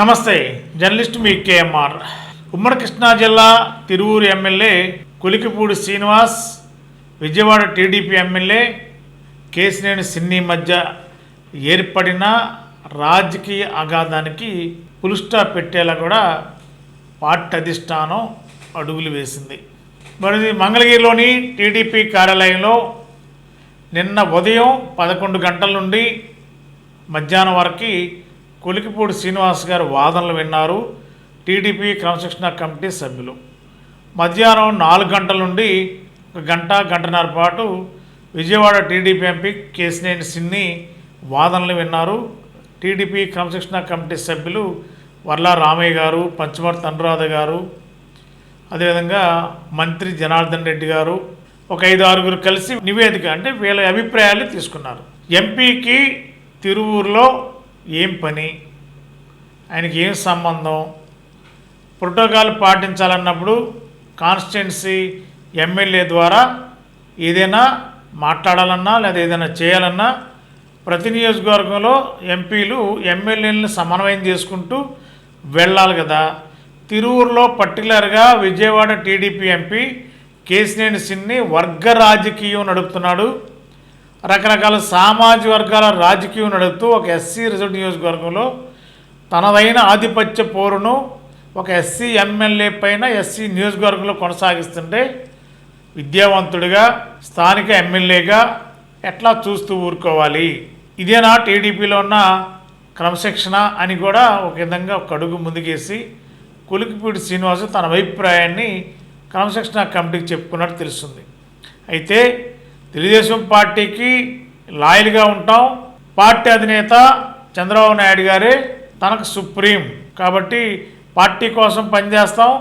నమస్తే జర్నలిస్ట్ మీ కేఎంఆర్. ఉమ్మడి కృష్ణా జిల్లా Tiruvuru MLA Kulikipudi Srinivas Vijayawada TDP MLA Kesineni Sinni మధ్య ఏర్పడిన రాజకీయ అగాధానికి పులుస్టా పెట్టేలా కూడా పార్టీ అధిష్టానం అడుగులు వేసింది. మరి మంగళగిరిలోని టీడీపీ కార్యాలయంలో నిన్న ఉదయం పదకొండు గంటల నుండి మధ్యాహ్నం వరకు కొలికిపూడి శ్రీనివాస్ గారు వాదనలు విన్నారు టీడీపీ క్రమశిక్షణ కమిటీ సభ్యులు. మధ్యాహ్నం నాలుగు గంటల నుండి ఒక గంట గంటన్నర పాటు విజయవాడ టీడీపీ ఎంపీ కేసినేని సిన్ని వాదనలు విన్నారు. టీడీపీ క్రమశిక్షణ కమిటీ సభ్యులు వర్లా రామయ్య గారు పంచమర్తి అనురాధ గారు అదేవిధంగా మంత్రి జనార్దన్ రెడ్డి గారు ఒక ఐదు ఆరుగురు కలిసి నివేదిక అంటే వీళ్ళ అభిప్రాయాలు తీసుకున్నారు. ఎంపీకి తిరువూరులో ఏం పని? ఆయనకి ఏం సంబంధం? ప్రోటోకాల్ పాటించాలన్నప్పుడు కాన్స్టిట్యున్సీ ఎమ్మెల్యే ద్వారా ఏదైనా మాట్లాడాలన్నా లేదా ఏదైనా చేయాలన్నా ప్రతి నియోజకవర్గంలో ఎంపీలు ఎమ్మెల్యేలను సమన్వయం చేసుకుంటూ వెళ్ళాలి కదా. తిరువురులో పర్టికులర్గా విజయవాడ టీడీపీ ఎంపీ కేసినేని సిన్ని వర్గ రాజకీయం నడుపుతున్నాడు. రకరకాల సామాజిక వర్గాల రాజకీయం నడుపుతూ ఒక ఎస్సీ రిజర్వ్ నియోజకవర్గంలో తనదైన ఆధిపత్య పోరును ఒక ఎస్సీ ఎమ్మెల్యే పైన ఎస్సీ నియోజకవర్గంలో కొనసాగిస్తుంటే విద్యావంతుడిగా స్థానిక ఎమ్మెల్యేగా ఎట్లా చూస్తూ ఊరుకోవాలి? ఇదేనా టీడీపీలో ఉన్న క్రమశిక్షణ అని కూడా ఒక విధంగా ఒక అడుగు ముందుకేసి కులికిపూడి శ్రీనివాసు తన అభిప్రాయాన్ని క్రమశిక్షణ కమిటీకి చెప్పుకున్నట్టు తెలుస్తుంది. అయితే తెలుగుదేశం పార్టీకి లాయల్గా ఉంటాం. పార్టీ అధినేత చంద్రబాబు నాయుడు గారే తనకు సుప్రీం. కాబట్టి పార్టీ కోసం పనిచేస్తాం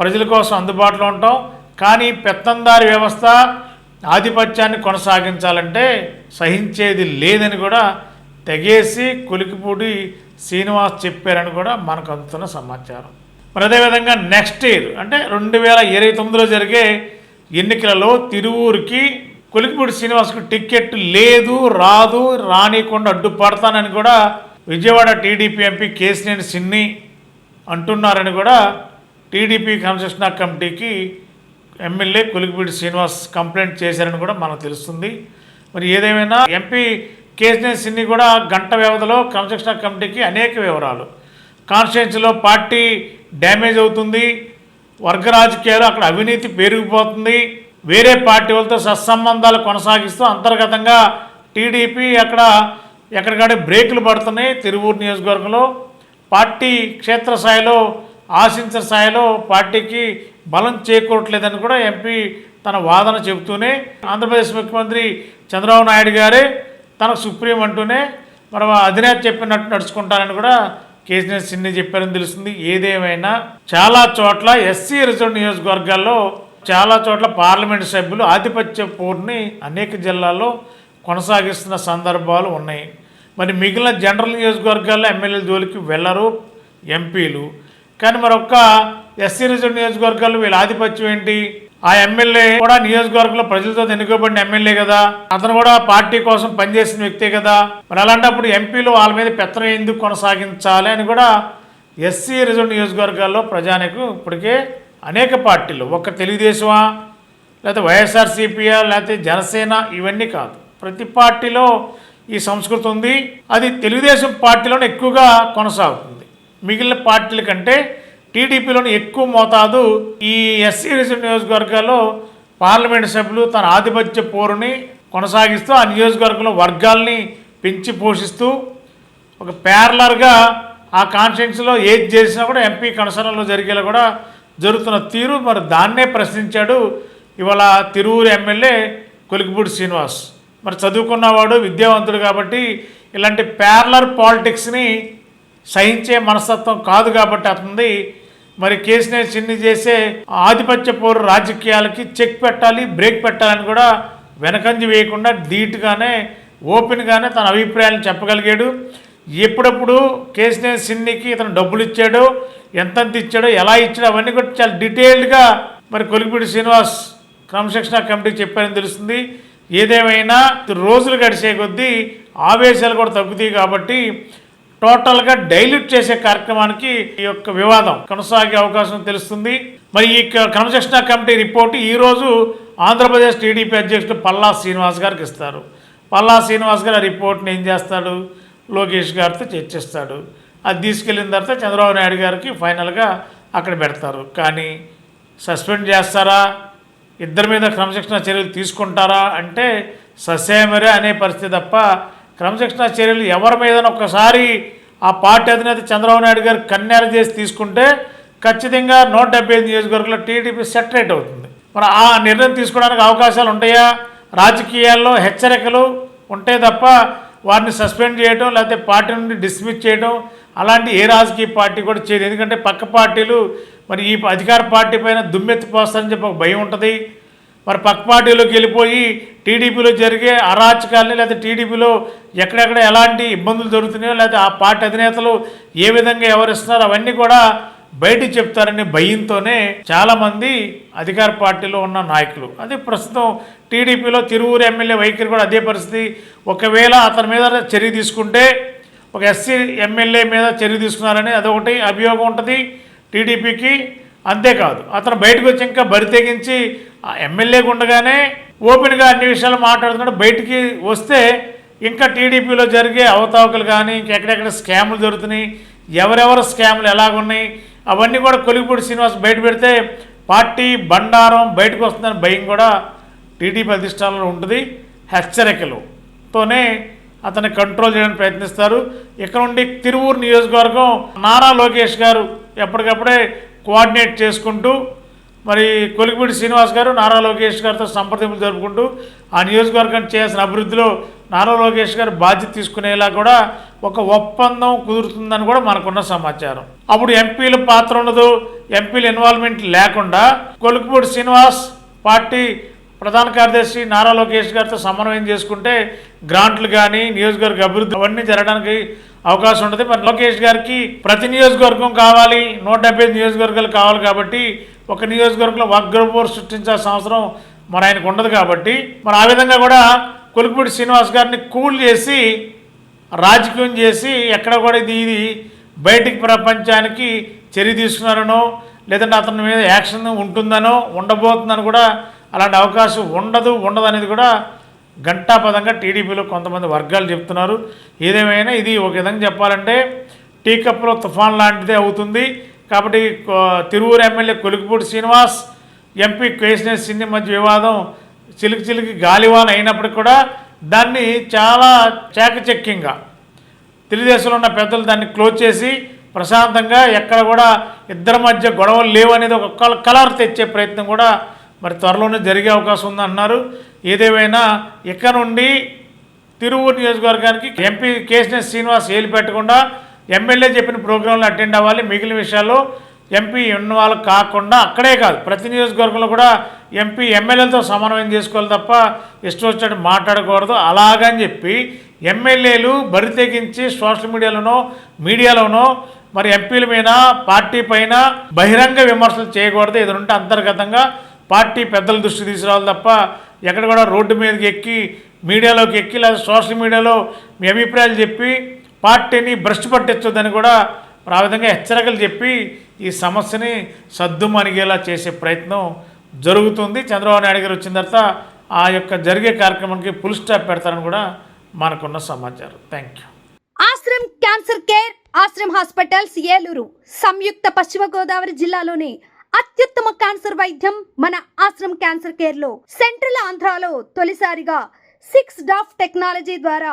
ప్రజల కోసం అందుబాటులో ఉంటాం. కానీ పెత్తందారి వ్యవస్థ ఆధిపత్యాన్ని కొనసాగించాలంటే సహించేది లేదని కూడా తెగేసి కొలికిపూడి శ్రీనివాస్ చెప్పారని కూడా మనకు అందుతున్న సమాచారం. మరి అదేవిధంగా నెక్స్ట్ ఇయర్ అంటే రెండు వేల ఇరవై తొమ్మిదిలో జరిగే ఎన్నికలలో తిరువూరుకి కొలికిపూడి శ్రీనివాస్కు టికెట్ లేదు రాదు రానికుండా అడ్డుపడతానని కూడా విజయవాడ టీడీపీ ఎంపీ కేసినేని సిన్ని అంటున్నారని కూడా టీడీపీ కన్సెషన్ కమిటీకి ఎమ్మెల్యే కొలికిపూడి శ్రీనివాస్ కంప్లైంట్ చేశారని కూడా మనకు తెలుస్తుంది. మరి ఏదేమైనా ఎంపీ కేసినేని సిన్ని కూడా గంట వ్యవధిలో కన్స్ట్రక్షణ కమిటీకి అనేక వివరాలు. కాన్స్టిట్యున్సీలో పార్టీ డ్యామేజ్ అవుతుంది వర్గ రాజకీయాలు అక్కడ అవినీతి పెరిగిపోతుంది వేరే పార్టీ వాళ్ళతో సత్సంబంధాలు కొనసాగిస్తూ అంతర్గతంగా టీడీపీ అక్కడ ఎక్కడికక్కడ బ్రేకులు పడుతున్నాయి. తిరువూరు నియోజకవర్గంలో పార్టీ క్షేత్రస్థాయిలో ఆశించిన స్థాయిలో పార్టీకి బలం చేకూరట్లేదని కూడా ఎంపీ తన వాదన చెబుతూనే ఆంధ్రప్రదేశ్ ముఖ్యమంత్రి చంద్రబాబు నాయుడు గారే తనకు సుప్రీం అంటూనే మరి అధినేత చెప్పినట్టు నడుచుకుంటానని కూడా కేసీఆర్ సిన్ని చెప్పారని తెలుస్తుంది. ఏదేమైనా చాలా చోట్ల ఎస్సీ రిజర్వ్ నియోజకవర్గాల్లో చాలా చోట్ల పార్లమెంటు సభ్యులు ఆధిపత్య పోరుని అనేక జిల్లాల్లో కొనసాగిస్తున్న సందర్భాలు ఉన్నాయి. మరి మిగిలిన జనరల్ నియోజకవర్గాల్లో ఎమ్మెల్యేల జోలికి వెళ్ళరు ఎంపీలు. కానీ మరొక ఎస్సీ రిజర్వ్ నియోజకవర్గాల్లో వీళ్ళ ఆధిపత్యం ఏంటి? ఆ ఎమ్మెల్యే కూడా నియోజకవర్గంలో ప్రజలతో ఎన్నుకోబడిన ఎమ్మెల్యే కదా. అతను కూడా పార్టీ కోసం పనిచేసిన వ్యక్తే కదా. మరి అలాంటప్పుడు ఎంపీలు వాళ్ళ మీద పెత్తనం ఎందుకు కొనసాగించాలి అని కూడా ఎస్సీ రిజర్వ్ నియోజకవర్గాల్లో ప్రజానికి ఇప్పటికే అనేక పార్టీలు ఒక్క తెలుగుదేశమా లేకపోతే వైఎస్ఆర్సీపీయా లేకపోతే జనసేన ఇవన్నీ కాదు. ప్రతి పార్టీలో ఈ సంస్కృతి ఉంది. అది తెలుగుదేశం పార్టీలోనే ఎక్కువగా కొనసాగుతుంది. మిగిలిన పార్టీల కంటే టీడీపీలోని ఎక్కువ మోతాదు ఈ ఎస్సీ రిజర్వ్ నియోజకవర్గాల్లో పార్లమెంటు సభ్యులు తన ఆధిపత్య పోరుని కొనసాగిస్తూ ఆ నియోజకవర్గంలో వర్గాల్ని పెంచి పోషిస్తూ ఒక ప్యారలర్గా ఆ కాన్స్టిట్యున్సీలో ఏది చేసినా కూడా ఎంపీ కన్సర్న్లో జరిగేలా కూడా జరుగుతున్న తీరు మరి దాన్నే ప్రశ్నించాడు ఇవాళ తిరువురు ఎమ్మెల్యే కొలికిపూడి శ్రీనివాస్. మరి చదువుకున్నవాడు విద్యావంతుడు కాబట్టి ఇలాంటి ప్యారలర్ పాలిటిక్స్ని సహించే మనస్తత్వం కాదు కాబట్టి అతనిది. మరి కేసునే చిన్ని చేసే ఆధిపత్య పౌరు రాజకీయాలకి చెక్ పెట్టాలి బ్రేక్ పెట్టాలని కూడా వెనకంజి వేయకుండా ధీటుగానే ఓపెన్గానే తన అభిప్రాయాలను చెప్పగలిగాడు. ఎప్పుడప్పుడు కేసునే సిన్నికి ఇతను డబ్బులు ఇచ్చాడో ఎంతెంత ఇచ్చాడో ఎలా ఇచ్చాడో అవన్నీ కూడా చాలా డీటెయిల్డ్గా మరి కొలిపిడి శ్రీనివాస్ క్రమశిక్షణ కమిటీ చెప్పారని తెలుస్తుంది. ఏదేమైనా రోజులు గడిచే కొద్దీ ఆవేశాలు కూడా తగ్గుతాయి కాబట్టి టోటల్గా డైల్యూట్ చేసే కార్యక్రమానికి ఈ యొక్క వివాదం కొనసాగే అవకాశం తెలుస్తుంది. మరి ఈ క్రమశిక్షణ కమిటీ రిపోర్టు ఈరోజు ఆంధ్రప్రదేశ్ టీడీపీ అధ్యక్షుడు పల్లా శ్రీనివాస్ గారికి ఇస్తారు. పల్లా శ్రీనివాస్ గారు ఆ రిపోర్ట్ని ఏం చేస్తాడు? లోకేష్ గారితో చర్చిస్తాడు. అది తీసుకెళ్ళిన తర్వాత చంద్రబాబు నాయుడు గారికి ఫైనల్గా అక్కడ పెడతారు. కానీ సస్పెండ్ చేస్తారా? ఇద్దరి మీద క్రమశిక్షణ చర్యలు తీసుకుంటారా అంటే ససేమరే అనే పరిస్థితి తప్ప క్రమశిక్షణ చర్యలు ఎవరి మీద ఒక్కసారి ఆ పార్టీ అధినేత చంద్రబాబు నాయుడు గారు కన్యారు చేసి తీసుకుంటే ఖచ్చితంగా నూట డెబ్బై ఐదు నియోజకవర్గంలో టీడీపీ సెటరేట్ అవుతుంది. మరి ఆ నిర్ణయం తీసుకోవడానికి అవకాశాలు ఉంటాయా? రాజకీయాల్లో హెచ్చరికలు ఉంటే తప్ప వారిని సస్పెండ్ చేయడం లేకపోతే పార్టీ నుండి డిస్మిస్ చేయడం అలాంటి ఏ రాజకీయ పార్టీ కూడా చేయదు. ఎందుకంటే పక్క పార్టీలు మరి ఈ అధికార పార్టీ పైన దుమ్మెత్తిపోస్తారని చెప్పి ఒక భయం ఉంటుంది. మరి పక్క పార్టీలోకి వెళ్ళిపోయి టీడీపీలో జరిగే అరాచకాలని లేకపోతే టీడీపీలో ఎక్కడెక్కడ ఎలాంటి ఇబ్బందులు జరుగుతున్నాయో లేకపోతే ఆ పార్టీ అధినేతలు ఏ విధంగా ఎవరిస్తున్నారో అవన్నీ కూడా బయట చెప్తారనే భయంతోనే చాలామంది అధికార పార్టీలో ఉన్న నాయకులు. అదే ప్రస్తుతం టీడీపీలో తిరువురు ఎమ్మెల్యే వైఖరి కూడా అదే పరిస్థితి. ఒకవేళ అతని మీద చర్య తీసుకుంటే ఒక ఎస్సీ ఎమ్మెల్యే మీద చర్య తీసుకున్నారని అదొకటి అభియోగం ఉంటుంది టీడీపీకి. అంతేకాదు అతను బయటకు వచ్చి ఇంకా బరి తెగించి ఉండగానే ఓపెన్గా అన్ని విషయాలు మాట్లాడుతున్నాడు. బయటికి వస్తే ఇంకా టీడీపీలో జరిగే అవతావకలు కానీ ఇంకెక్కడెక్కడ స్కాములు జరుగుతున్నాయి ఎవరెవరు స్కాములు ఎలాగున్నాయి అవన్నీ కూడా కొలిగిపూడి శ్రీనివాస్ బయట పెడితే పార్టీ బండారం బయటకు వస్తుందని భయం కూడా టీడీపీ అధిష్టానంలో ఉంటుంది. హెచ్చరికలుతోనే అతన్ని కంట్రోల్ చేయడానికి ప్రయత్నిస్తారు. ఇక్కడ నుండి తిరువూరు నియోజకవర్గం నారా లోకేష్ గారు ఎప్పటికప్పుడే కోఆర్డినేట్ చేసుకుంటూ మరి కొలిగిపూడి శ్రీనివాస్ గారు నారా లోకేష్ గారితో సంప్రదింపులు జరుపుకుంటూ ఆ నియోజకవర్గాన్ని చేయాల్సిన అభివృద్ధిలో నారా లోకేష్ గారు బాధ్యత తీసుకునేలా కూడా ఒక ఒప్పందం కుదురుతుందని కూడా మనకున్న సమాచారం. అప్పుడు ఎంపీల పాత్ర ఉండదు ఎంపీల ఇన్వాల్వ్మెంట్ లేకుండా కొలుకుపూడి శ్రీనివాస్ పార్టీ ప్రధాన కార్యదర్శి నారా లోకేష్ గారితో సమన్వయం చేసుకుంటే గ్రాంట్లు కానీ నియోజకవర్గ అభివృద్ధి అవన్నీ జరగడానికి అవకాశం ఉంటుంది మరి లోకేష్ గారికి ప్రతి నియోజకవర్గం కావాలి నూట డెబ్బై నియోజకవర్గాలు కావాలి కాబట్టి ఒక నియోజకవర్గంలో వగ్రపోరు సృష్టించాల్సిన అవసరం మరి ఆయనకు ఉండదు కాబట్టి మరి ఆ విధంగా కూడా కొలుకుపూడి శ్రీనివాస్ గారిని కూల్ చేసి రాజకీయం చేసి ఎక్కడ కూడా ఇది ఇది బయటికి ప్రపంచానికి చర్య తీసుకున్నారనో లేదంటే అతని మీద యాక్షన్ ఉంటుందనో ఉండబోతుందని కూడా అలాంటి అవకాశం ఉండదు ఉండదు అనేది కూడా ఘంటాపదంగా టీడీపీలో కొంతమంది వర్గాలు చెప్తున్నారు. ఏదేమైనా ఇది ఒక విధంగా చెప్పాలంటే టీ కప్లో తుఫాన్ లాంటిదే అవుతుంది. కాబట్టి తిరువూరు ఎమ్మెల్యే కొలికిపూడి శ్రీనివాస్ ఎంపీ కేసినేని సిన్ని మధ్య వివాదం చిలికి చిలికి గాలివాన అయినప్పటికీ కూడా దాన్ని చాలా చాకచక్యంగా తెలుగుదేశంలో ఉన్న పెద్దలు దాన్ని క్లోజ్ చేసి ప్రశాంతంగా ఎక్కడ కూడా ఇద్దరి మధ్య గొడవలు లేవు అనేది ఒక కల- కలర్ తెచ్చే ప్రయత్నం కూడా మరి త్వరలోనే జరిగే అవకాశం ఉందన్నారు ఏదేమైనా ఇక్కడ నుండి తిరువూరు నియోజకవర్గానికి ఎంపీ కేసినేని శ్రీనివాస్ ఏలు పెట్టకుండా ఎమ్మెల్యే చెప్పిన ప్రోగ్రాంలు అటెండ్ అవ్వాలి. మిగిలిన విషయాల్లో ఎంపీ ఉన్న వాళ్ళు కాకుండా అక్కడే కాదు. ప్రతి నియోజకవర్గంలో కూడా ఎంపీ ఎమ్మెల్యేలతో సమన్వయం చేసుకోవాలి తప్ప ఇష్టం వచ్చినట్టు మాట్లాడకూడదు. అలాగని చెప్పి ఎమ్మెల్యేలు బరి తెగించి సోషల్ మీడియాలోనో మీడియాలోనో మరి ఎంపీల మీద పార్టీ పైన బహిరంగ విమర్శలు చేయకూడదు. ఎదురుంటే అంతర్గతంగా పార్టీ పెద్దల దృష్టి తీసుకురావాలి తప్ప ఎక్కడ కూడా రోడ్డు మీదకి ఎక్కి మీడియాలోకి ఎక్కి లేదా సోషల్ మీడియాలో మీ అభిప్రాయాలు చెప్పి పార్టీని భ్రష్టు పట్టించొద్దని కూడా మరి ఆ విధంగా హెచ్చరికలు చెప్పి ఈ సమస్యని సద్దుమణిగేలా చేసే ప్రయత్నం జరుగుతుంది. చంద్రబాబు నాయుడు గారు వచ్చిన తర్వాత ఆ యొక్క జరిగే కార్యక్రమానికి ఫుల్ స్టాప్ పెడతారని కూడా మనకున్న సమాచారం. Thank you Ashram cancer care Ashram hospitals Eluru సంయుక్త పశ్చిమ గోదావరి జిల్లాలోని అత్యుత్తమ క్యాన్సర్ వైద్యం మన ఆశ్రమ్ క్యాన్సర్ కేర్లో సెంట్రల్ ఆంధ్రాలో తొలిసారిగా సిక్స్ డాఫ్ టెక్నాలజీ ద్వారా